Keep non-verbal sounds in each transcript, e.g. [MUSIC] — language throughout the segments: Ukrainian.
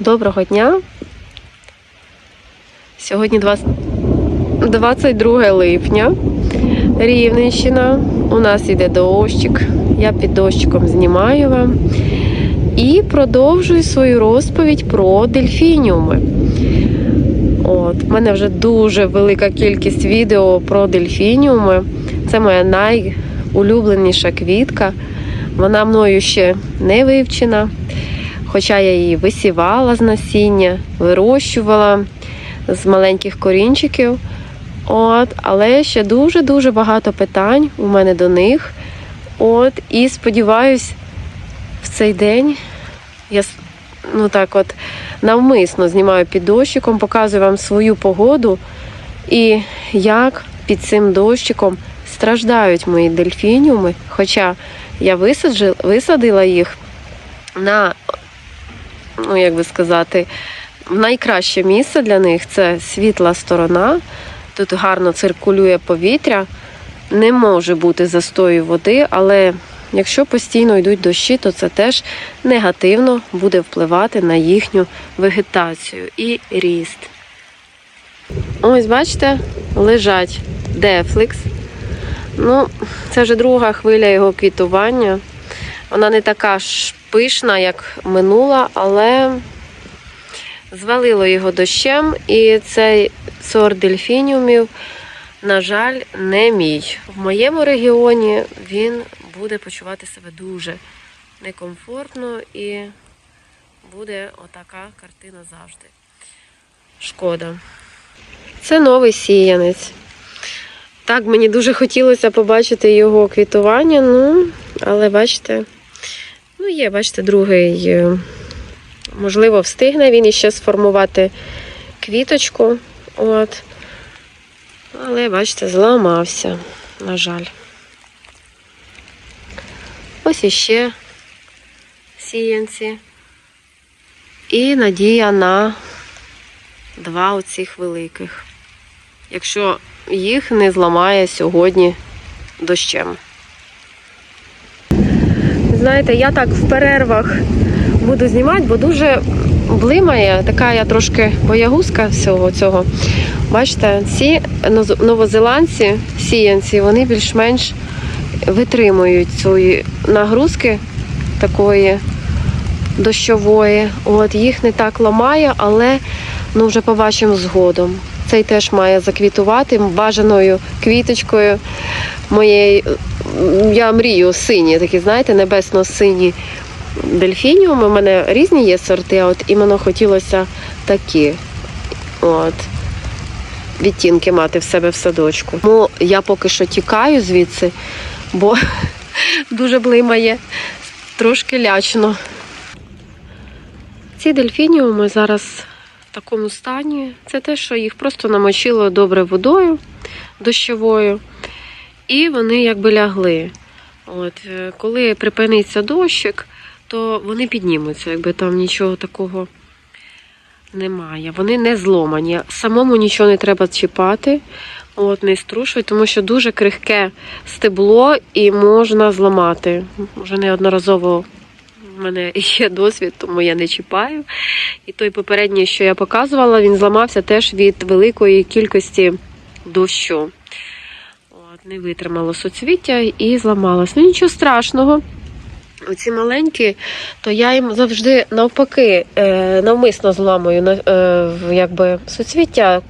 Доброго дня. Сьогодні 20 22 липня. Рівненщина. У нас іде дощик. Я під дощиком знімаю вам. І продовжую свою розповідь про дельфініуми. От, в мене вже дуже велика кількість відео про дельфініуми. Це моя найулюбленіша квітка. Вона мною ще не вивчена. Хоча я її висівала з насіння, вирощувала з маленьких корінчиків. От, але ще дуже-дуже багато питань у мене до них. От, і сподіваюсь, в цей день я ну так от навмисно знімаю під дощиком, показую вам свою погоду і як під цим дощиком страждають мої дельфініуми. Хоча я висадила їх на, ну як би сказати, найкраще місце для них це світла сторона. Тут гарно циркулює повітря, не може бути застою води, але якщо постійно йдуть дощі, то це теж негативно буде впливати на їхню вегетацію і ріст. Ось, бачите, лежать дефлікс. Ну, це вже друга хвиля його квітування. Вона не така ж пишна, як минула, але звалило його дощем, і цей сорт дельфініумів, на жаль, не мій. В моєму регіоні він буде почувати себе дуже некомфортно і буде отака картина завжди. Шкода. Це новий сіянець. Так, мені дуже хотілося побачити його квітування, ну, але бачите, ну є, бачите, другий. е, Можливо, встигне він іще сформувати квіточку. От. Але, бачите, зламався, на жаль. Ось іще сіянці. І надія на два оцих великих. Якщо їх не зламає сьогодні дощем. Знаєте, я так в перервах буду знімати, бо дуже блимає, така я трошки боягузка всього цього. Бачите, ці новозеландці, сіянці, вони більш-менш витримують цієї нагрузки такої дощової. От їх не так ламає, але ну вже побачимо згодом. Цей теж має заквітувати бажаною квіточкою моєї. Я мрію сині, такі, знаєте, небесно-сині дельфініуми. У мене різні є сорти, а от іменно хотілося такі. От. Відтінки мати в себе в садочку. Тому я поки що тікаю звідси, бо [LAUGHS] дуже блимає, трошки лячно. Ці дельфініуми зараз в такому стані. Це те, що їх просто намочило добре водою дощовою, і вони якби лягли. От, е, коли припиниться дощик, то вони піднімуться, якби там нічого такого немає. Вони не зломані. Самому нічого не треба чіпати, от, не струшувати, тому що дуже крихке стебло і можна зламати. Вже неодноразово в мене [LAUGHS] є досвід, тому я не чіпаю. І той попередній, що я показувала, він зламався теж від великої кількості дощу. Не витримало соцвіття і зламалось. Ну нічого страшного. Оці маленькі, то я їм завжди навпаки е, навмисно зламую е, якби, соцвіття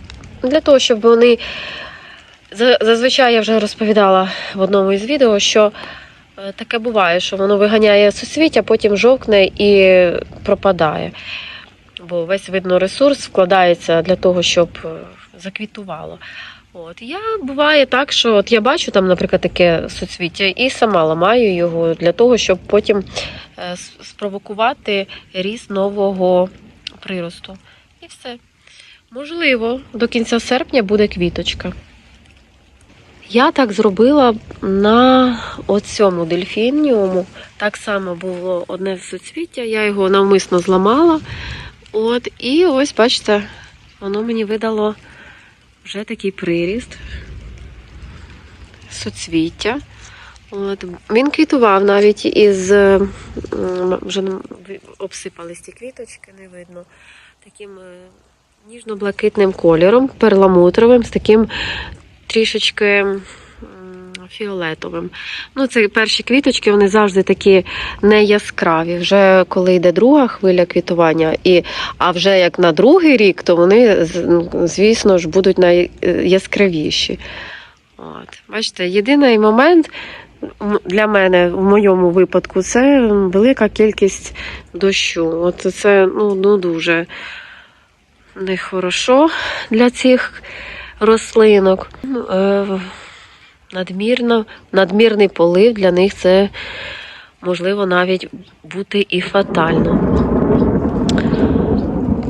для того, щоб вони. Зазвичай я вже розповідала в одному із відео, що е, таке буває, що воно виганяє соцвіття, потім жовкне і пропадає. Бо весь видно ресурс вкладається для того, щоб заквітувало. От я буває так, що от я бачу там, наприклад, таке соцвіття, і сама ламаю його для того, щоб потім е, спровокувати ріст нового приросту. І все. Можливо, до кінця серпня буде квіточка. Я так зробила на оцьому дельфініуму. Так само було одне суцвіття, я його навмисно зламала. От, і ось, бачите, воно мені видало вже такий приріст, соцвіття. От, він квітував навіть із е, вже обсипались ті квіточки, не видно. Таким е, ніжно-блакитним кольором, перламутровим, з таким трішечки фіолетовим. Ну, це перші квіточки, вони завжди такі не яскраві. Вже коли йде друга хвиля квітування, і, а вже як на другий рік, то вони, ну, звісно ж, будуть найяскравіші. От. Бачите, єдиний момент для мене в моєму випадку це велика кількість дощу. От це ну, ну дуже нехорошо для цих рослинок. Надмірно, надмірний полив для них це можливо навіть бути і фатально.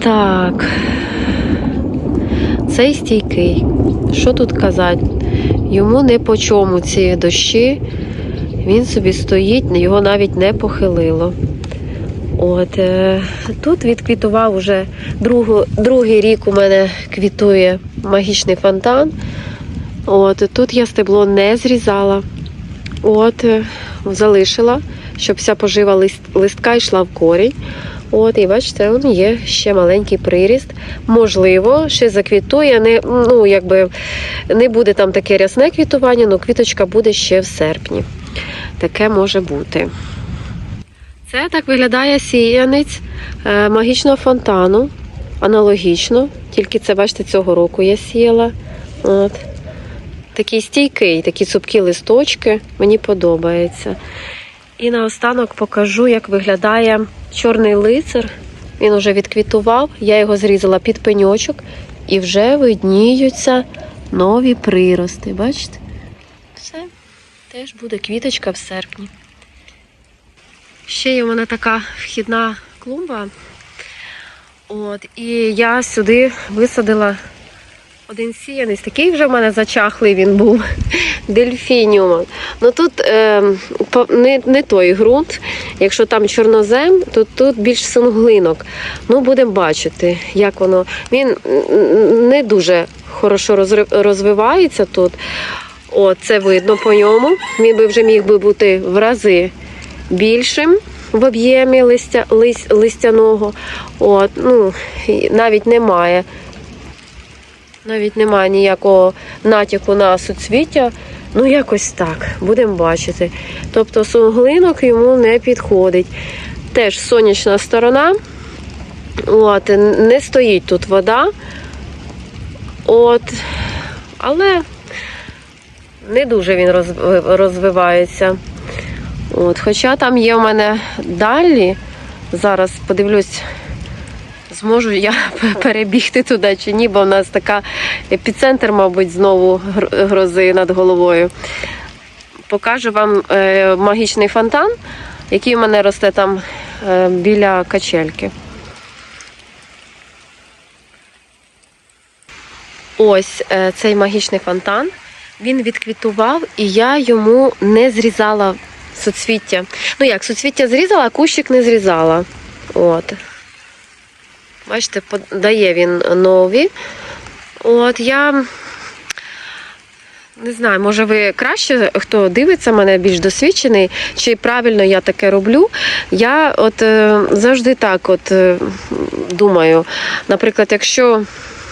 Так. Цей стійкий. Що тут казати? Йому не по чому ці дощі. Він собі стоїть, його навіть не похилило. От, е, тут відквітував уже другу, другий рік у мене квітує магічний фонтан. От, тут я стебло не зрізала. От, е, залишила, щоб вся пожива лист, листка йшла в корінь. От, і бачите, он є ще маленький приріст. Можливо, ще заквітує. Не, ну, якби, не буде там таке рясне квітування, але квіточка буде ще в серпні. Таке може бути. Це так виглядає сіянець е, магічного фонтану. Аналогічно. Тільки це, бачите, цього року я сіяла. От. Такий стійкий, такі цупкі листочки. Мені подобається. І наостанок покажу, як виглядає чорний лицар. Він вже відквітував, я його зрізала під пеньочок і вже видніються нові прирости. Бачите? Все, теж буде квіточка в серпні. Ще є у мене така вхідна клумба. От, і я сюди висадила один сіянець. Такий вже в мене зачахлий він був. [LAUGHS] Дельфініум. Ну тут е, не, не той ґрунт. Якщо там чорнозем, то тут більш сунглинок. Ну, будемо бачити, як воно. Він не дуже хорошо розвивається тут. О, це видно по ньому. Він би вже міг би бути в рази більшим в об'ємі листя, лис, листяного. От, ну, навіть немає. Навіть немає ніякого натяку на суцвіття. Ну, якось так, будемо бачити. Тобто суглинок йому не підходить. Теж сонячна сторона. От, не стоїть тут вода. От, але не дуже він розвивається. От, хоча там є в мене далі. Зараз подивлюсь, зможу я [LAUGHS] перебігти туди чи ні, бо в нас така епіцентр, мабуть, знову грози над головою. Покажу вам е, магічний фонтан, який у мене росте там е, біля качельки. Ось е, цей магічний фонтан. Він відквітував, і я йому не зрізала суцвіття. Ну як, суцвіття зрізала, а кущик не зрізала. От. Бачите, дає він нові. От я не знаю, може ви краще, хто дивиться мене більш досвідчений, чи правильно я таке роблю. Я от е, завжди так от е, думаю. Наприклад, якщо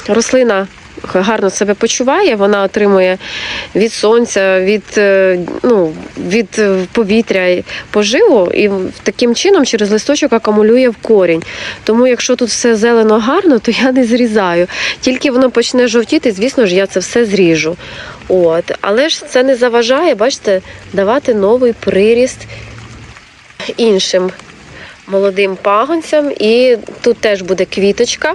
рослина гарно себе почуває, вона отримує від сонця, від, е, ну, від е, повітря поживу і таким чином через листочок акумулює в корінь. Тому якщо тут все зелено гарно, то я не зрізаю. Тільки воно почне жовтіти, звісно ж, я це все зріжу. От. Але ж це не заважає, бачите, давати новий приріст іншим молодим пагонцям. І тут теж буде квіточка.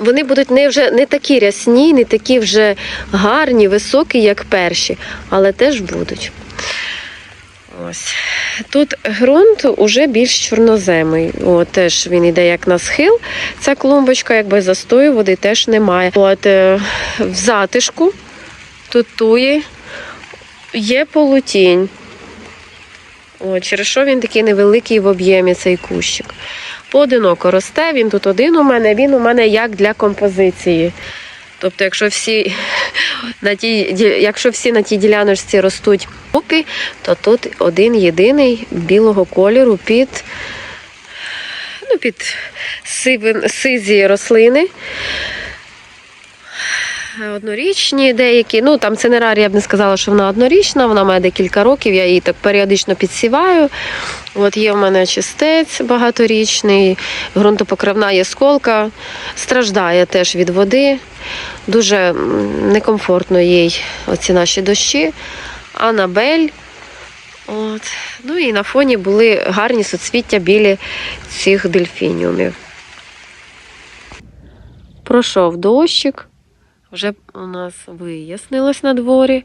Вони будуть не вже не такі рясні, не такі вже гарні, високі, як перші, але теж будуть. Ось. Тут ґрунт уже більш чорноземий. О, теж він йде як на схил. Ця клумбочка, якби застою води теж немає. От, е, в затишку тут туї є полутінь. О, через що він такий невеликий в об'ємі цей кущик. Поодиноко росте, він тут один у мене, він у мене як для композиції. Тобто, якщо всі [LAUGHS] на тій, якщо всі на тій діляночці ростуть купі, то тут один єдиний білого кольору під, ну, під сизі рослини. Однорічні деякі. Ну там цинерарія, я б не сказала, що вона однорічна, вона має декілька років, я її так періодично підсіваю. От є в мене чистець багаторічний, ґрунтопокривна є сколка, страждає теж від води. Дуже некомфортно їй оці наші дощі. Анабель. От. Ну і на фоні були гарні соцвіття білі цих дельфініумів. Пройшов дощик, вже у нас вияснилось на дворі.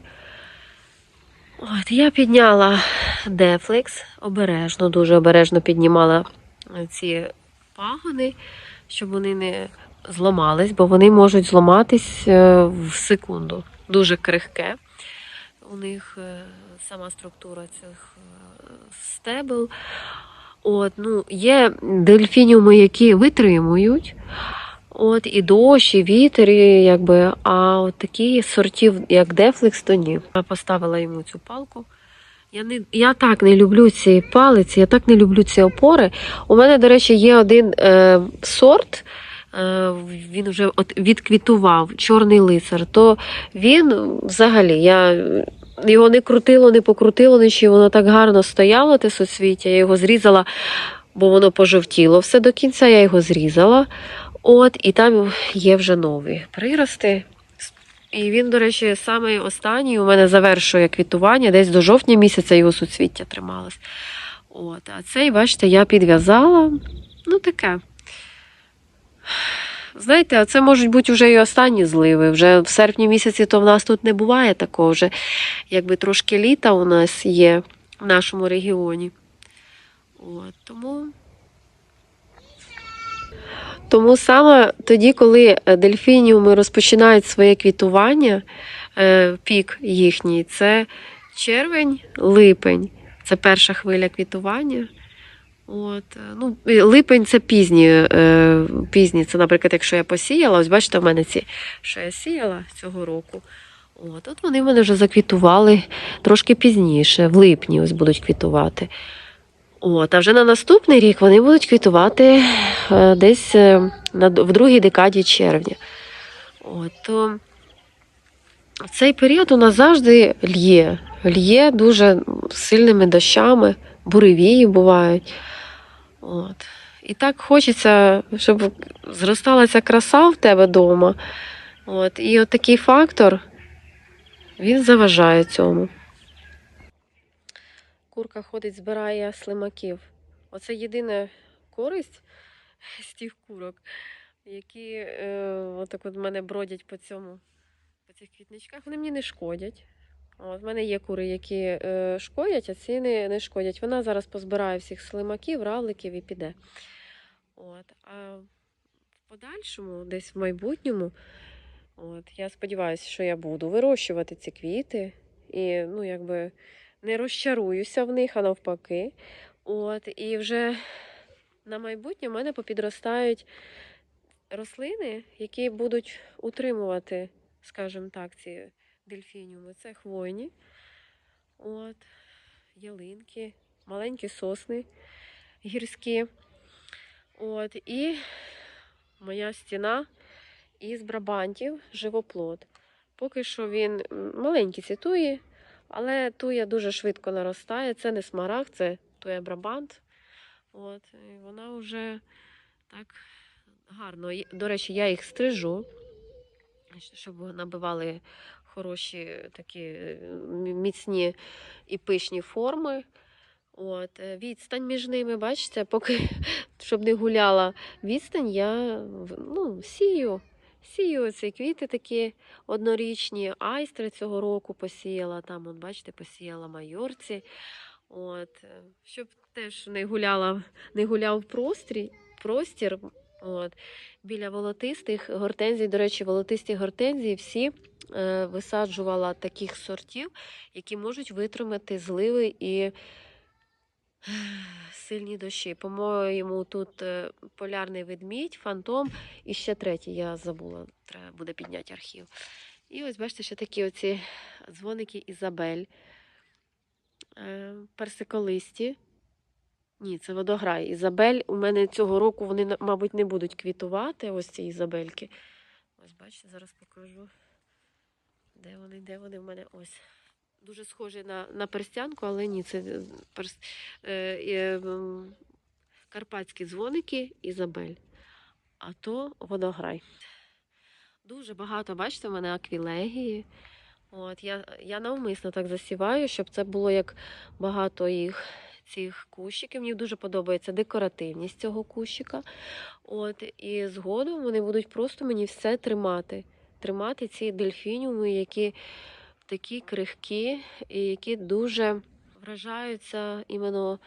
От, я підняла дефлекс, обережно, дуже обережно піднімала ці пагони, щоб вони не зламались, бо вони можуть зламатись е, в секунду. Дуже крихке. У них е, сама структура цих е, стебел. От, ну, є дельфініуми, які витримують. От, і дощ, і вітер, і, якби, а от такі сортів, як Дефлекс, то ні. Я поставила йому цю палку. Я, не, я так не люблю ці палиці, я так не люблю ці опори. У мене, до речі, є один е, сорт, е, він вже відквітував, чорний лицар. То він взагалі, я його не крутило, не покрутило, нічого, воно так гарно стояло, те суцвіття. Я його зрізала, бо воно пожовтіло все до кінця, я його зрізала. От, і там є вже нові прирости. І він, до речі, саме останній у мене завершує квітування, десь до жовтня місяця його суцвіття трималось. От, а цей, бачите, я підв'язала. Ну, таке. Знаєте, а це можуть бути вже і останні зливи. Вже в серпні місяці то в нас тут не буває такого. Вже якби трошки літа у нас є в нашому регіоні. От, тому тому саме тоді, коли е, дельфініуми розпочинають своє квітування, е, пік їхній, це червень, липень. Це перша хвиля квітування. От, е, ну, липень це пізні, пізні. Це, наприклад, якщо я посіяла, ось бачите, в мене ці, що я сіяла цього року. От, от вони в мене вже заквітували трошки пізніше, в липні ось будуть квітувати. От, а вже на наступний рік вони будуть квітувати е, десь е, в другій декаді червня. От, то в цей період у нас завжди лє. Лє дуже сильними дощами, буревії бувають. От. І так хочеться, щоб зростала ця краса в тебе вдома. От. І от такий фактор він заважає цьому. Курка ходить, збирає слимаків. Оце єдина користь [LAUGHS] з тих курок, які е, отак от мене бродять по цьому, по цих квітничках. Вони мені не шкодять. От, в мене є кури, які е, шкодять, а ці не, не шкодять. Вона зараз позбирає всіх слимаків, равликів і піде. От. А в подальшому, десь в майбутньому, от, я сподіваюся, що я буду вирощувати ці квіти і ну, якби не розчаруюся в них, а навпаки. От, і вже на майбутнє в мене попідростають рослини, які будуть утримувати, скажімо так, ці дельфініуми. Це хвойні, от, ялинки, маленькі сосни гірські. От, і моя стіна із брабантів живоплод. Поки що він маленький цвітує, але туя дуже швидко наростає. Це не смарагд, це туя брабант. От, і вона вже так гарно. До речі, я їх стрижу, щоб набивали хороші такі е, міцні і пишні форми. От, е, відстань між ними, бачите, поки [LAUGHS] щоб не гуляла відстань, я ну, сію. Сію ці квіти такі однорічні. Айстри цього року посіяла. Там, от, бачите, посіяла майорці. От, е, щоб теж не гуляла, не гуляв прострій, простір. От, біля волотистих гортензій, до речі, волотисті гортензії всі е, висаджувала таких сортів, які можуть витримати зливи і Сильні дощі. По-моєму, тут е, полярний ведмідь, фантом і ще третій, я забула, треба буде підняти архів. І ось бачите, ще такі оці дзвоники Ізабель. Е, Персиколисті. Ні, це водограй. Ізабель. У мене цього року вони, мабуть, не будуть квітувати, ось ці Ізабельки. Ось, бачите, зараз покажу. Де вони, де вони в мене ось. Дуже схожі на, на перстянку, але ні, це е, е, е, карпатські дзвоники Ізабель. А то водограй. Дуже багато, бачите, в мене аквілегії. От, я, я навмисно так засіваю, щоб це було як багато їх цих кущиків. Мені дуже подобається декоративність цього кущика. От, і згодом вони будуть просто мені все тримати. Тримати ці дельфініуми, які такі крихкі і які дуже вражаються іменно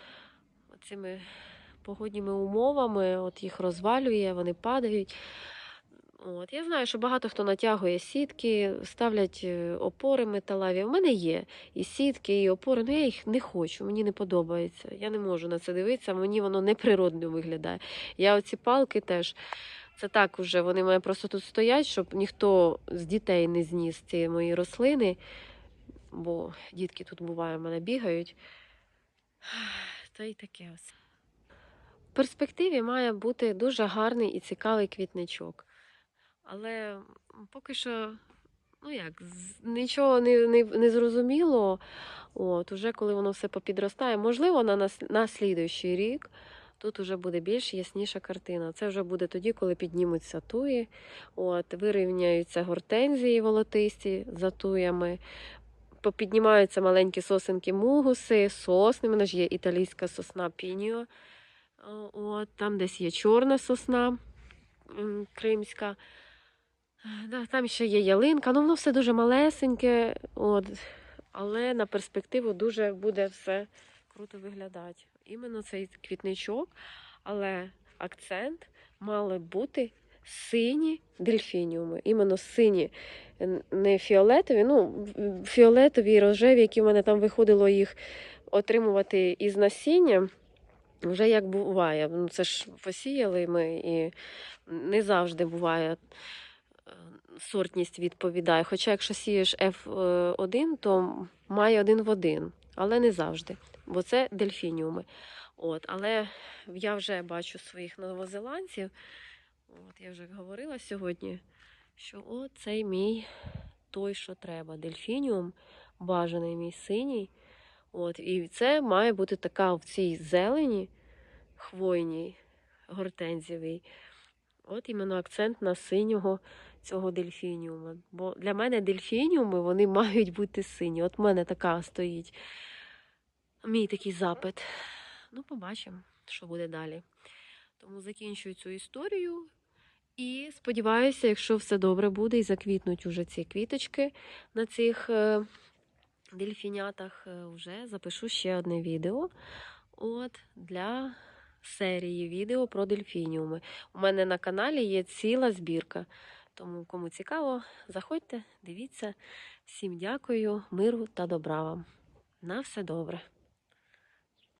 цими погодніми умовами. От їх розвалює, вони падають. От, я знаю, що багато хто натягує сітки, ставлять е, опори металеві. У мене є і сітки, і опори, але я їх не хочу, мені не подобається. Я не можу на це дивитися, мені воно неприродно виглядає. Я оці палки теж, це так уже, вони мене просто тут стоять, щоб ніхто з дітей не зніс ці мої рослини, бо дітки тут буває, в мене бігають. [SIGHS] Та й таке ось. В перспективі має бути дуже гарний і цікавий квітничок. Але поки що, ну як, нічого не, не, не зрозуміло. От, уже коли воно все попідростає, можливо, на, нас, на слідуючий рік тут вже буде більш ясніша картина. Це вже буде тоді, коли піднімуться туї, от, вирівняються гортензії волотисті за туями, попіднімаються маленькі сосенки мугуси, сосни. У мене ж є італійська сосна пініо. От, там десь є чорна сосна кримська. Там ще є ялинка, ну воно все дуже малесеньке, от, але на перспективу дуже буде все круто виглядати. Іменно цей квітничок, але акцент мали бути сині дельфініуми. Іменно сині, не фіолетові, ну, фіолетові і рожеві, які в мене там виходило їх отримувати із насіння. Вже як буває. Ну, це ж посіяли ми і не завжди буває е, сортність відповідає. Хоча якщо сієш F1, то має один в один, але не завжди, бо це дельфініуми. От, але я вже бачу своїх новозеландців. От, я вже говорила сьогодні, що цей мій той, що треба. Дельфініум, бажаний мій синій. От, і це має бути така в цій зелені, хвойній, гортензієвій. От іменно акцент на синього цього дельфініума. Бо для мене дельфініуми вони [LAUGHS] мають бути сині. От в мене така стоїть. Мій такий запит. Ну, побачимо, що буде далі. Тому закінчую цю історію. І сподіваюся, якщо все добре буде, і заквітнуть уже ці квіточки на цих е, дельфінятах, е, вже запишу ще одне відео. От для серії відео про дельфініуми. У мене на каналі є ціла збірка. Тому, кому цікаво, заходьте, дивіться. Всім дякую, миру та добра вам. На все добре.